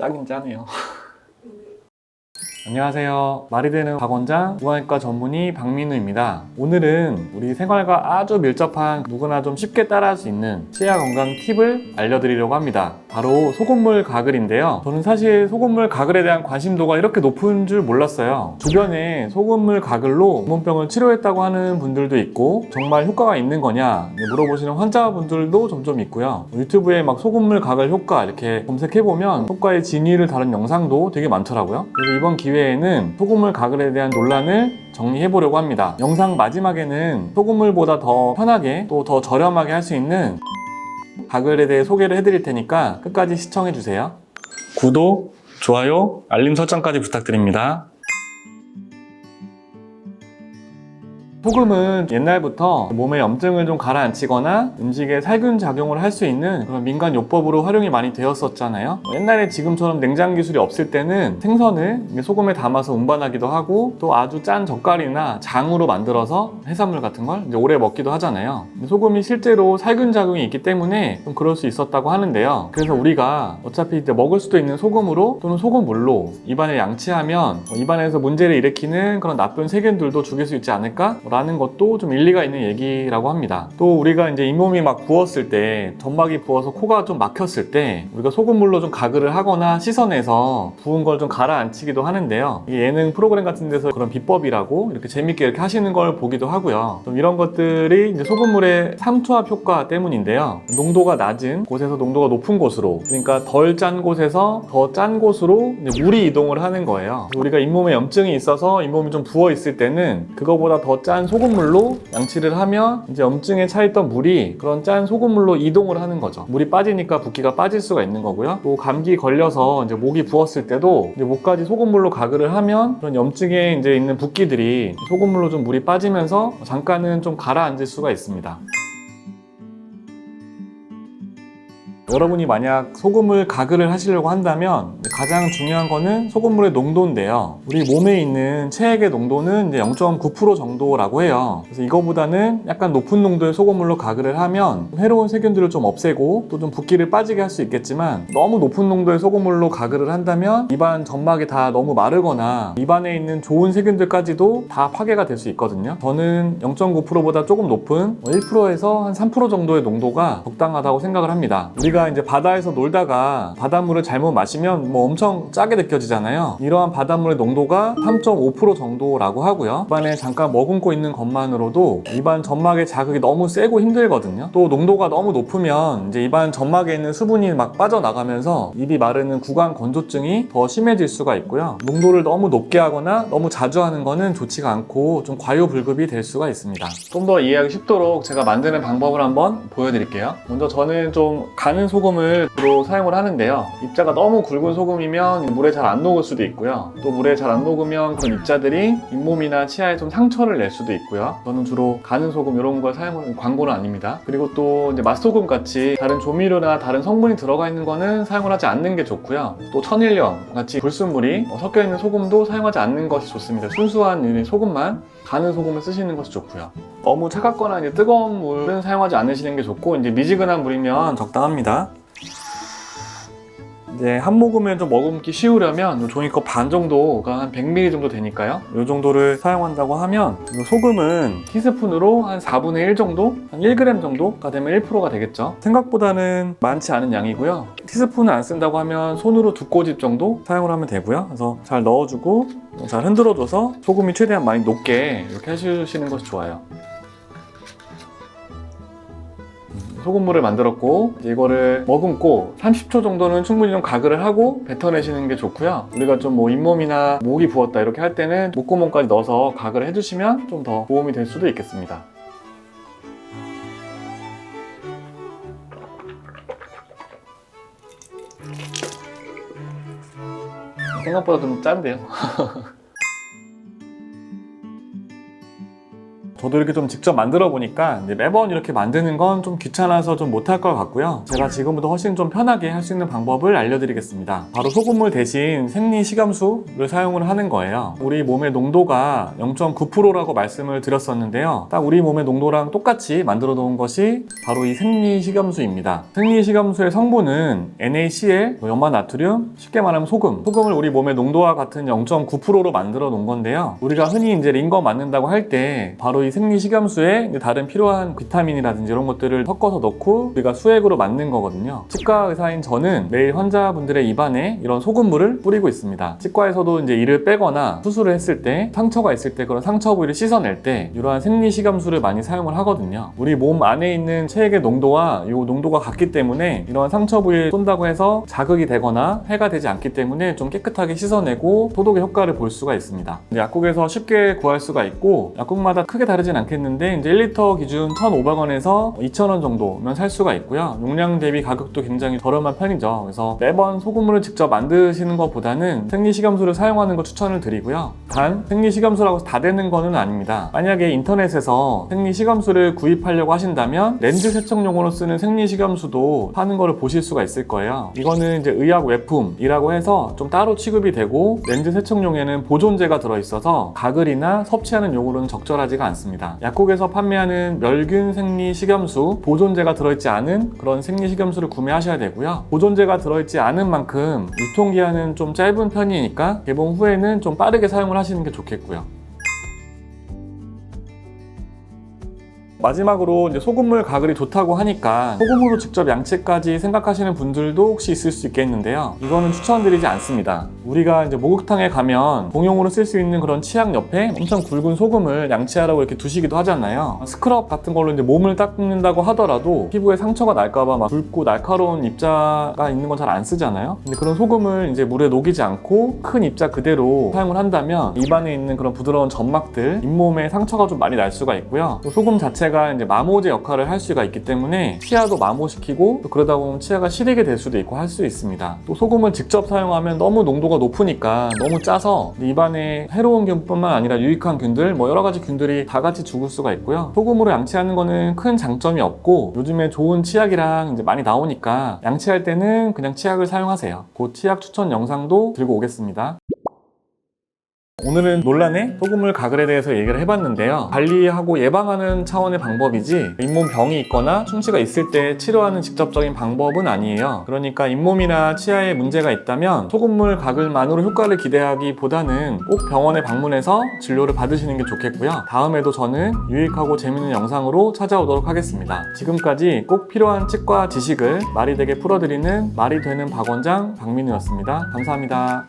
짜긴 짜네요. 안녕하세요. 말이 되는 박원장 무안과 전문의 박민우입니다. 오늘은 우리 생활과 아주 밀접한 누구나 좀 쉽게 따라할 수 있는 치아 건강 팁을 알려드리려고 합니다. 바로 소금물 가글인데요. 저는 사실 소금물 가글에 대한 관심도가 이렇게 높은 줄 몰랐어요. 주변에 소금물 가글로 잇몸병을 치료했다고 하는 분들도 있고 정말 효과가 있는 거냐 물어보시는 환자분들도 점점 있고요. 유튜브에 막 소금물 가글 효과 이렇게 검색해보면 효과의 진위를 다룬 영상도 되게 많더라고요. 그래서 이번 기회에는 소금물 가글에 대한 논란을 정리해보려고 합니다. 영상 마지막에는 소금물보다 더 편하게 또 더 저렴하게 할 수 있는 가글에 대해 소개를 해드릴 테니까 끝까지 시청해주세요. 구독, 좋아요, 알림 설정까지 부탁드립니다. 소금은 옛날부터 몸에 염증을 좀 가라앉히거나 음식에 살균 작용을 할 수 있는 그런 민간 요법으로 활용이 많이 되었었잖아요. 옛날에 지금처럼 냉장 기술이 없을 때는 생선을 소금에 담아서 운반하기도 하고 또 아주 짠 젓갈이나 장으로 만들어서 해산물 같은 걸 오래 먹기도 하잖아요. 소금이 실제로 살균 작용이 있기 때문에 좀 그럴 수 있었다고 하는데요. 그래서 우리가 어차피 이제 먹을 수도 있는 소금으로 또는 소금물로 입안에 양치하면 입안에서 문제를 일으키는 그런 나쁜 세균들도 죽일 수 있지 않을까? 라는 것도 좀 일리가 있는 얘기라고 합니다. 또 우리가 이제 잇몸이 막 부었을 때, 점막이 부어서 코가 좀 막혔을 때, 우리가 소금물로 좀 가글을 하거나 씻어내서 부은 걸 좀 가라앉히기도 하는데요. 이 예능 프로그램 같은 데서 그런 비법이라고 이렇게 재밌게 이렇게 하시는 걸 보기도 하고요. 좀 이런 것들이 이제 소금물의 삼투압 효과 때문인데요. 농도가 낮은 곳에서 농도가 높은 곳으로, 그러니까 덜 짠 곳에서 더 짠 곳으로 물이 이동을 하는 거예요. 우리가 잇몸에 염증이 있어서 잇몸이 좀 부어 있을 때는 그거보다 더짠 소금물로 양치를 하면 이제 염증에 차 있던 물이 그런 짠 소금물로 이동을 하는 거죠. 물이 빠지니까 붓기가 빠질 수가 있는 거고요. 또 감기 걸려서 이제 목이 부었을 때도 이제 목까지 소금물로 가글을 하면 그런 염증에 이제 있는 붓기들이 소금물로 좀 물이 빠지면서 잠깐은 좀 가라앉을 수가 있습니다. 여러분이 만약 소금을 가글을 하시려고 한다면 가장 중요한 거는 소금물의 농도인데요. 우리 몸에 있는 체액의 농도는 이제 0.9% 정도라고 해요. 그래서 이거보다는 약간 높은 농도의 소금물로 가글을 하면 해로운 세균들을 좀 없애고 또 좀 붓기를 빠지게 할 수 있겠지만 너무 높은 농도의 소금물로 가글을 한다면 입안 점막이 다 너무 마르거나 입안에 있는 좋은 세균들까지도 다 파괴가 될 수 있거든요. 저는 0.9%보다 조금 높은 1%에서 한 3% 정도의 농도가 적당하다고 생각을 합니다. 우리가 이제 바다에서 놀다가 바닷물을 잘못 마시면 뭐 엄청 짜게 느껴지잖아요. 이러한 바닷물의 농도가 3.5% 정도라고 하고요. 입안에 잠깐 머금고 있는 것만으로도 입안 점막의 자극이 너무 세고 힘들거든요. 또 농도가 너무 높으면 이제 입안 점막에 있는 수분이 막 빠져나가면서 입이 마르는 구강 건조증이 더 심해질 수가 있고요. 농도를 너무 높게 하거나 너무 자주 하는 거는 좋지가 않고 좀 과요불급이 될 수가 있습니다. 좀 더 이해하기 쉽도록 제가 만드는 방법을 한번 보여드릴게요. 먼저 저는 좀 가는 소금을 주로 사용을 하는데요. 입자가 너무 굵은 소금 이면 물에 잘 안 녹을 수도 있고요. 또 물에 잘 안 녹으면 그런 입자들이 잇몸이나 치아에 좀 상처를 낼 수도 있고요. 저는 주로 가는 소금 이런 걸 사용하는 광고는 아닙니다. 그리고 또 이제 맛소금 같이 다른 조미료나 다른 성분이 들어가 있는 거는 사용을 하지 않는 게 좋고요. 또 천일염 같이 불순물이 섞여 있는 소금도 사용하지 않는 것이 좋습니다. 순수한 이 소금만 가는 소금을 쓰시는 것이 좋고요. 너무 차갑거나 이제 뜨거운 물은 사용하지 않으시는 게 좋고 이제 미지근한 물이면 적당합니다. 이제 한 모금을 좀 머금기 쉬우려면 종이컵 반 정도가 한 100ml 정도 되니까요. 이 정도를 사용한다고 하면 이 소금은 티스푼으로 한 4분의 1 정도, 한 1g 정도가 되면 1%가 되겠죠. 생각보다는 많지 않은 양이고요. 티스푼을 안 쓴다고 하면 손으로 두 꼬집 정도 사용을 하면 되고요. 그래서 잘 넣어주고 잘 흔들어줘서 소금이 최대한 많이 녹게 이렇게 해주시는 것이 좋아요. 소금물을 만들었고 이거를 머금고 30초 정도는 충분히 좀 가글을 하고 뱉어내시는 게 좋고요. 우리가 좀 뭐 잇몸이나 목이 부었다 이렇게 할 때는 목구멍까지 넣어서 가글을 해주시면 좀 더 도움이 될 수도 있겠습니다. 생각보다 좀 짠데요. 저도 이렇게 좀 직접 만들어 보니까 매번 이렇게 만드는 건 좀 귀찮아서 좀 못할 것 같고요. 제가 지금부터 훨씬 좀 편하게 할 수 있는 방법을 알려드리겠습니다. 바로 소금물 대신 생리 식염수를 사용을 하는 거예요. 우리 몸의 농도가 0.9%라고 말씀을 드렸었는데요. 딱 우리 몸의 농도랑 똑같이 만들어 놓은 것이 바로 이 생리 식염수입니다. 생리 식염수의 성분은 NaCl, 뭐 연마 나트륨, 쉽게 말하면 소금. 소금을 우리 몸의 농도와 같은 0.9%로 만들어 놓은 건데요. 우리가 흔히 이제 링거 맞는다고 할 때 바로 이 생리 식염수에 다른 필요한 비타민이라든지 이런 것들을 섞어서 넣고 우리가 수액으로 맞는 거거든요. 치과 의사인 저는 매일 환자분들의 입안에 이런 소금물을 뿌리고 있습니다. 치과에서도 이제 이를 빼거나 수술을 했을 때 상처가 있을 때 그런 상처 부위를 씻어낼 때 이러한 생리 식염수를 많이 사용을 하거든요. 우리 몸 안에 있는 체액의 농도와 이 농도가 같기 때문에 이러한 상처 부위를 쏜다고 해서 자극이 되거나 해가 되지 않기 때문에 좀 깨끗하게 씻어내고 소독의 효과를 볼 수가 있습니다. 약국에서 쉽게 구할 수가 있고 약국마다 크게 다 르진 않겠는데 이제 1리터 기준 1,500원에서 2,000원 정도면 살 수가 있고요. 용량 대비 가격도 굉장히 저렴한 편이죠. 그래서 매번 소금물을 직접 만드시는 것보다는 생리식염수를 사용하는 걸 추천을 드리고요. 단 생리식염수라고 다 되는 거는 아닙니다. 만약에 인터넷에서 생리식염수를 구입하려고 하신다면 렌즈 세척용으로 쓰는 생리식염수도 파는 거를 보실 수가 있을 거예요. 이거는 이제 의약 외품이라고 해서 좀 따로 취급이 되고 렌즈 세척용에는 보존제가 들어있어서 가글이나 섭취하는 용으로는 적절하지가 않습니다. 약국에서 판매하는 멸균 생리 식염수 보존제가 들어있지 않은 그런 생리 식염수를 구매하셔야 되고요. 보존제가 들어있지 않은 만큼 유통기한은 좀 짧은 편이니까 개봉 후에는 좀 빠르게 사용을 하시는 게 좋겠고요. 마지막으로 이제 소금물 가글이 좋다고 하니까 소금으로 직접 양치까지 생각하시는 분들도 혹시 있을 수 있겠는데요. 이거는 추천드리지 않습니다. 우리가 이제 목욕탕에 가면 공용으로 쓸 수 있는 그런 치약 옆에 엄청 굵은 소금을 양치하라고 이렇게 두시기도 하잖아요. 스크럽 같은 걸로 이제 몸을 닦는다고 하더라도 피부에 상처가 날까봐 막 굵고 날카로운 입자가 있는 건 잘 안 쓰잖아요. 근데 그런 소금을 이제 물에 녹이지 않고 큰 입자 그대로 사용을 한다면 입안에 있는 그런 부드러운 점막들, 잇몸에 상처가 좀 많이 날 수가 있고요. 또 소금 자체가 이제 마모제 역할을 할 수가 있기 때문에 치아도 마모시키고 또 그러다 보면 치아가 시리게 될 수도 있고 할 수 있습니다. 또 소금을 직접 사용하면 너무 농도가 높으니까 너무 짜서 입안에 해로운 균뿐만 아니라 유익한 균들, 뭐 여러 가지 균들이 다 같이 죽을 수가 있고요. 소금으로 양치하는 거는 큰 장점이 없고 요즘에 좋은 치약이랑 이제 많이 나오니까 양치할 때는 그냥 치약을 사용하세요. 그 치약 추천 영상도 들고 오겠습니다. 오늘은 논란의 소금물 가글에 대해서 얘기를 해봤는데요. 관리하고 예방하는 차원의 방법이지 잇몸 병이 있거나 충치가 있을 때 치료하는 직접적인 방법은 아니에요. 그러니까 잇몸이나 치아에 문제가 있다면 소금물 가글만으로 효과를 기대하기보다는 꼭 병원에 방문해서 진료를 받으시는 게 좋겠고요. 다음에도 저는 유익하고 재밌는 영상으로 찾아오도록 하겠습니다. 지금까지 꼭 필요한 치과 지식을 말이 되게 풀어드리는 말이 되는 박원장 박민우였습니다. 감사합니다.